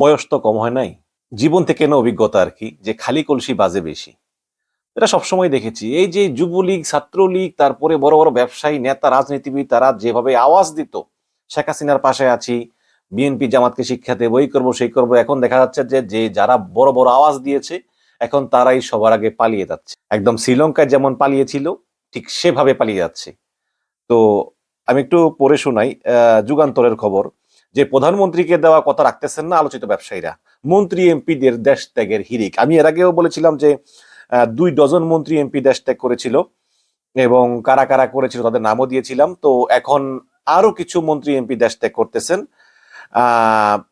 বয়স তো কম হয় নাই। জীবন থেকে না অভিজ্ঞতা আর কি, যে খালি কলসি বাজে বেশি। এটা সবসময় দেখেছি। এই যে যুবলীগ, ছাত্রলীগ, তারপরে বড় বড় ব্যবসায়ী, নেতা, রাজনীতিবিদ, তারা যেভাবে আওয়াজ দিত, শেখ হাসিনার পাশে আছি বিএনপি জামাতকে শিক্ষা দেবো, এই করব, সেই করব, এখন দেখা যাচ্ছে যে যে যারা বড় বড় আওয়াজ দিয়েছে, এখন তারাই সবার আগে পালিয়ে যাচ্ছে। একদম শ্রীলঙ্কায় যেমন পালিয়েছিল, ঠিক সেভাবে পালিয়ে যাচ্ছে। তো আমি একটু পড়ে শোনাই যুগান্তরের খবর। যে প্রধানমন্ত্রীকে দেওয়া কথা রাখতেছেন না আলোচিত ব্যবসায়ীরা। মন্ত্রী এমপিদের দেশ ত্যাগের হিরিক। আমি এর আগেও বলেছিলাম যে দুই ডজন মন্ত্রী এমপি দেশ ত্যাগ করেছিল এবং কারা কারা করেছিল তাদের নামও দিয়েছিলাম। তো এখন আরও কিছু মন্ত্রী এমপি দেশ ত্যাগ করতেছেন।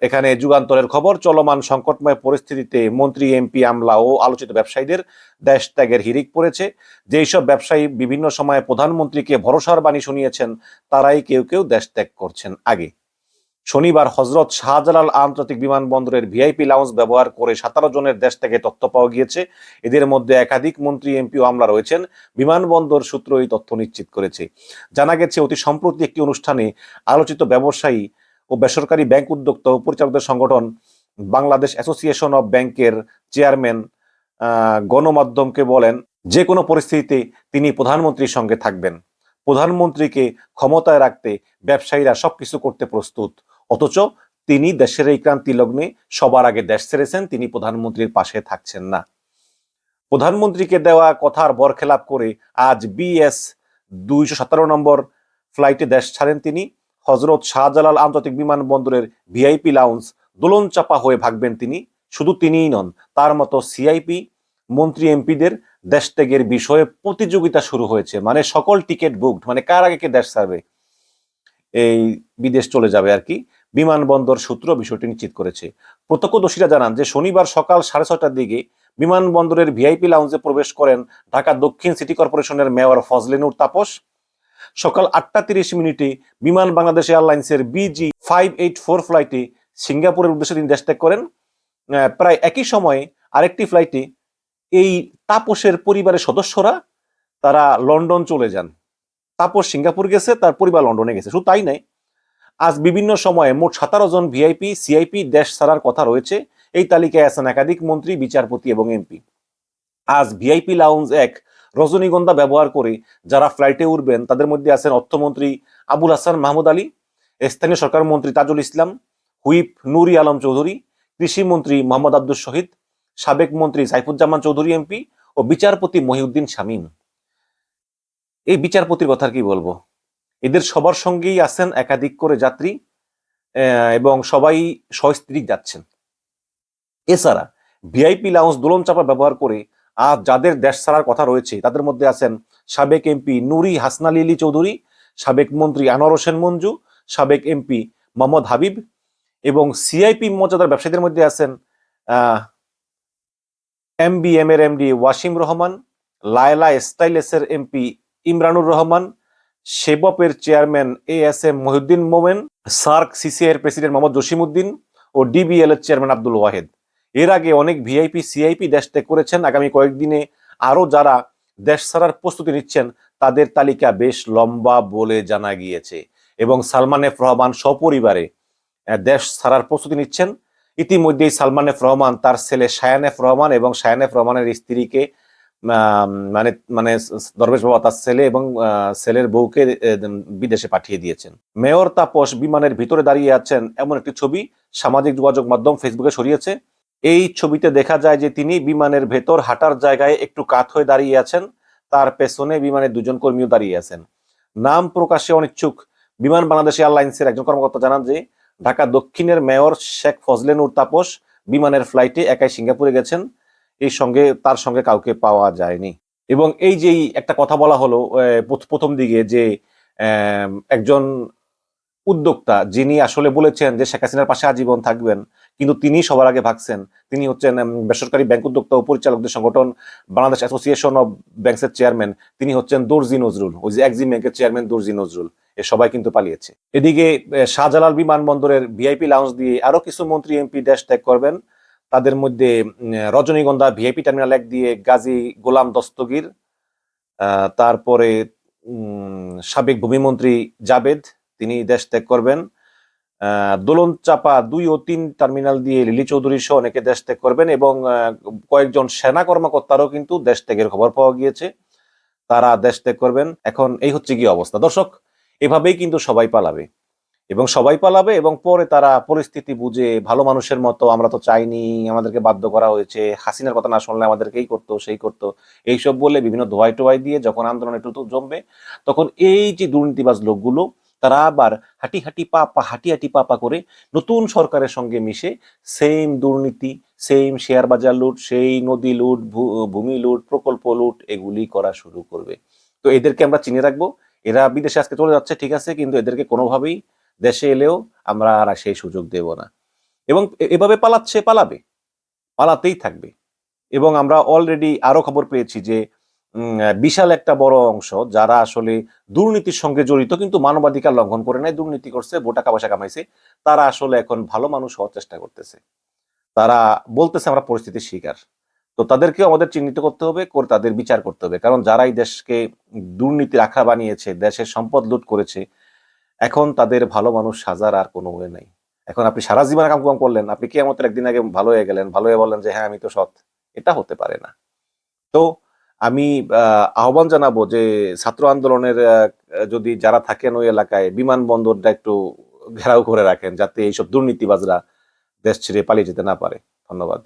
এখানে যুগান্তরের খবর, চলমান সংকটময় পরিস্থিতিতে মন্ত্রী এমপি আমলা ও আলোচিত ব্যবসায়ীদের দেশ ত্যাগের হিরিক পড়েছে। যেই সব ব্যবসায়ী বিভিন্ন সময়ে প্রধানমন্ত্রীকে ভরসার বাণী শুনিয়েছেন, তারাই কেউ কেউ দেশ ত্যাগ করছেন আগে। শনিবার হজরত শাহজালাল আন্তর্জাতিক বিমানবন্দরের ভিআইপি লাউঞ্জ ব্যবহার করে সতেরো জনের দেশ থেকে তথ্য পাওয়া গিয়েছে। এদের মধ্যে একাধিক মন্ত্রী, এমপি ও আমলা রয়েছেন। বিমানবন্দর সূত্র এই তথ্য নিশ্চিত করেছে। জানা গেছে, অতি সম্প্রতি একটি অনুষ্ঠানে আলোচিত ব্যবসায়ী ও বেসরকারি ব্যাংক উদ্যোক্তা ও পরিচালকদের সংগঠন বাংলাদেশ অ্যাসোসিয়েশন অব ব্যাংকের চেয়ারম্যান গণমাধ্যমকে বলেন, যে কোনো পরিস্থিতিতে তিনি প্রধানমন্ত্রীর সঙ্গে থাকবেন। প্রধানমন্ত্রীকে ক্ষমতায় রাখতে ব্যবসায়ীরা সবকিছু করতে প্রস্তুত। অথচ তিনি দেশের এই ক্রান্তি লগ্নে সবার আগে দেশ ছেড়েছেন, তিনি প্রধানমন্ত্রীর পাশে থাকছেন না। প্রধানমন্ত্রীকে দেওয়া কথার বরখেলাপ করে আজ বিএস দুইশো সতেরো নম্বর ফ্লাইটে দেশ ছাড়েন তিনি। হজরত শাহজালাল আন্তর্জাতিক বিমানবন্দরের ভিআইপি লাউন্স দোলন চাপা হয়ে ভাগবেন তিনি। শুধু তিনিই নন, তার মতো সিআইপি মন্ত্রী এমপিদের দেশ ত্যাগের বিষয়ে প্রতিযোগিতা শুরু হয়েছে। মানে সকল টিকিট বুকড মানে কার আগে কে দেশ ছাড়বে? এই বিদেশ চলে যাবে আর কি। বিমানবন্দর সূত্র বিষয়টি নিশ্চিত করেছে। প্রত্যক্ষদর্শীরা জানান যে শনিবার সকাল সাড়ে ছটার দিকে বিমানবন্দরের ভিআইপি লাউঞ্জে প্রবেশ করেন ঢাকা দক্ষিণ সিটি কর্পোরেশনের মেয়র ফজলেনুর তাপস। সকাল আটটা তিরিশ মিনিটে বিমান বাংলাদেশ এয়ারলাইন্সের বিজি ফাইভ এইট ফোর ফ্লাইটে সিঙ্গাপুরের উদ্দেশ্যে তিনি দেশ ত্যাগ করেন। প্রায় একই সময়ে আরেকটি ফ্লাইটে এই তাপসের পরিবারের সদস্যরা তারা লন্ডন চলে যান। তাপস সিঙ্গাপুর গেছে, তার পরিবার লন্ডনে গেছে। শুধু তাই নাই আজ বিভিন্ন সময়ে মোট সতেরো জন ভিআইপি, সিআইপি, দেশ ছাড়ার কথা রয়েছে। এই তালিকায় আছেন একাধিক মন্ত্রী, বিচারপতি এবং এমপি। আজ ভিআইপি লাউঞ্জ এক রজনীগন্ধা ব্যবহার করে যারা ফ্লাইটে উঠবেন, তাদের মধ্যে আছেন অর্থমন্ত্রী আবুল হাসান মাহমুদ আলী, স্থানীয় সরকার মন্ত্রী তাজুল ইসলাম, হুইপ নুরি আলম চৌধুরী, কৃষিমন্ত্রী মোহাম্মদ আব্দুল শহীদ সাবেক মন্ত্রী সাইফুজ্জামান চৌধুরী এমপি ও বিচারপতি মহিউদ্দিন শামীম। এই বিচারপতির কথা কি বলব? এদের সবার সঙ্গেই আছেন একাধিক করে যাত্রী এবং সবাই সস্ত্রীক যাচ্ছেন। এছাড়া ভিআইপি লাউঞ্জ দোলন চাপা ব্যবহার করে আজ যাদের দেশ ছাড়ার কথা রয়েছে, তাদের মধ্যে আছেন সাবেক এমপি নুরি হাসনালি আলী চৌধুরী, সাবেক মন্ত্রী আনোয়ার হোসেন মঞ্জু, সাবেক এমপি মোহাম্মদ হাবিব এবং সিআইপি মর্যাদার ব্যবসায়ীদের মধ্যে আছেন এম বি এম এর এমডি ওয়াসিম রহমান লায়লা স্টাইলেসের MP Imranur Rahman সেবপের chairman A S M Mohiuddin Momen SAARC CCI এর প্রেসিডেন্ট মোহাম্মদ জসিমউদ্দিন ও ডিবিএল এর চেয়ারম্যান আব্দুল ওয়াহেদ এর আগে অনেক ভিআইপি সিআইপি দেশ ত্যাগ করেছেন। আগামী কয়েকদিনে আরও যারা দেশ ছাড়ার প্রস্তুতি নিচ্ছেন, তাদের তালিকা বেশ লম্বা বলে জানা গিয়েছে। এবং সালমান এফ রহমান সপরিবারে দেশ ছাড়ার প্রস্তুতি নিচ্ছেন। ইতিমধ্যেই সালমান এফ রহমান, তার ছেলে শায়ান এফ রহমান এবং শায়ান এফ রহমানের স্ত্রীকে মানে মানে দরবেশ বাবা তার ছেলে এবং ছেলের বউকে বিদেশে পাঠিয়ে দিয়েছেন। মেয়র তাপস বিমানের ভিতরে দাঁড়িয়ে আছেন এমন একটি ছবি সামাজিক যোগাযোগ মাধ্যম ফেসবুকে সরিয়েছে এই ছবিতে দেখা যায় যে তিনি বিমানের ভেতর হাঁটার জায়গায় একটু কাত হয়ে দাঁড়িয়ে আছেন। তার পেছনে বিমানের দুজন কর্মীও দাঁড়িয়ে আছেন। নাম প্রকাশে অনিচ্ছুক। বিমান বাংলাদেশ এয়ারলাইন্সের একজন কর্মকর্তা জানান যে ঢাকা দক্ষিণের মেয়র শেখ ফজলেনুর তাপস বিমানের ফ্লাইটে একাই সিঙ্গাপুরে গেছেন। এই সঙ্গে, তার সঙ্গে কাউকে পাওয়া যায়নি। এবং এই যে একটা কথা বলা হলো প্রথম দিকে যে একজন উদ্যোক্তা যিনি আসলে বলেছেন যে, শেখ হাসিনার পাশে আজীবন থাকবেন, কিন্তু তিনি সবার আগে ভাগছেন। তিনি হচ্ছেন বেসরকারি ব্যাংক উদ্যোক্তা ও পরিচালকদের সংগঠন বাংলাদেশ অ্যাসোসিয়েশন অব ব্যাংকসের চেয়ারম্যান তিনি হচ্ছেন দর্জি নজরুল, ওই যে এক্সিম ব্যাংকের চেয়ারম্যান দর্জি নজরুল। এ সবাই কিন্তু পালিয়েছে। এদিকে শাহজালাল বিমানবন্দরের ভিআইপি লাউঞ্জ দিয়ে আরও কিছু মন্ত্রী এমপি দেশ ত্যাগ করবেন। তাদের মধ্যে রজনীগন্ধা ভিআইপি টার্মিনাল এক দিয়ে গাজী গোলাম দস্তগীর তারপরে সাবেক ভূমিমন্ত্রী জাবেদ, তিনি দেশ ত্যাগ করবেন। দোলন চাপা দুই ও তিন টার্মিনাল দিয়ে লিলি চৌধুরী সহ অনেকে দেশ ত্যাগ করবেন এবং কয়েকজন সেনা কর্মকর্তারও কিন্তু দেশ ত্যাগের খবর পাওয়া গিয়েছে। তারা দেশ ত্যাগ করবেন। এখন এই হচ্ছে কি অবস্থা। দর্শক এভাবেই কিন্তু সবাই পালাবে। এবং সবাই পালাবে এবং পরে তারা পরিস্থিতি বুঝে ভালো মানুষের মতো, আমরা তো চাইনি, আমাদেরকে বাধ্য করা হয়েছে, হাসিনার কথা না শুনলে আমাদেরকে এই করতো, সেই করতো। এইসব বলে বিভিন্ন ধোয়াই টোয়াই দিয়ে যখন আন্দোলন একটু জমবে, তখন এই যে দুর্নীতিবাজ লোকগুলো, তারা আবার হাঁটি হাঁটি পা পা হাঁটি হাঁটি পা পা করে নতুন সরকারের সঙ্গে মিশে সেম দুর্নীতি সেম শেয়ার বাজার লুট, সেই নদী লুট ভূমি লুট, প্রকল্প লুট, এগুলি করা শুরু করবে। তো এদেরকে আমরা চিনে রাখব এরা বিদেশে আজকে চলে যাচ্ছে, ঠিক আছে, কিন্তু এদেরকে কোনোভাবেই দেশে এলেও আমরা আর সেই সুযোগ দেব না। এবং এভাবে পালাচ্ছে, পালাবে, পালাতেই থাকবে। এবং আমরা অলরেডি আরও খবর পেয়েছি যে বিশাল একটা বড় অংশ যারা আসলে দুর্নীতির সঙ্গে জড়িত, কিন্তু মানবাধিকার লঙ্ঘন করে নাই, দুর্নীতি করছে, ভোট টাকা পয়সা কামাইছে, তারা আসলে এখন ভালো মানুষ হওয়ার চেষ্টা করতেছে। তারা বলতেছে আমরা পরিস্থিতির শিকার। তো তাদেরকেও আমাদের চিহ্নিত করতে হবে, করে তাদের বিচার করতে হবে। কারণ যারা এই দেশকে দুর্নীতি রাখা বানিয়েছে, দেশের সম্পদ লুট করেছে, এখন তাদের ভালো মানুষ সাজার আর কোনো ওয়ে নাই। এখন আপনি সারা জীবন কাম কাম করলেন, আপনি কি আমাদের একদিন আগে ভালো হয়ে গেলেন, ভালো হয়ে বললেন যে হ্যাঁ আমি তো সৎ। এটা হতে পারে না। তো আমি আহ্বান জানাব যে, ছাত্র আন্দোলনের যদি যারা থাকেন ওই এলাকায়, বিমানবন্দরটা একটু ঘেরাও করে রাখেন, যাতে এইসব দুর্নীতিবাজরা দেশ ছেড়ে পালিয়ে যেতে না পারে। ধন্যবাদ।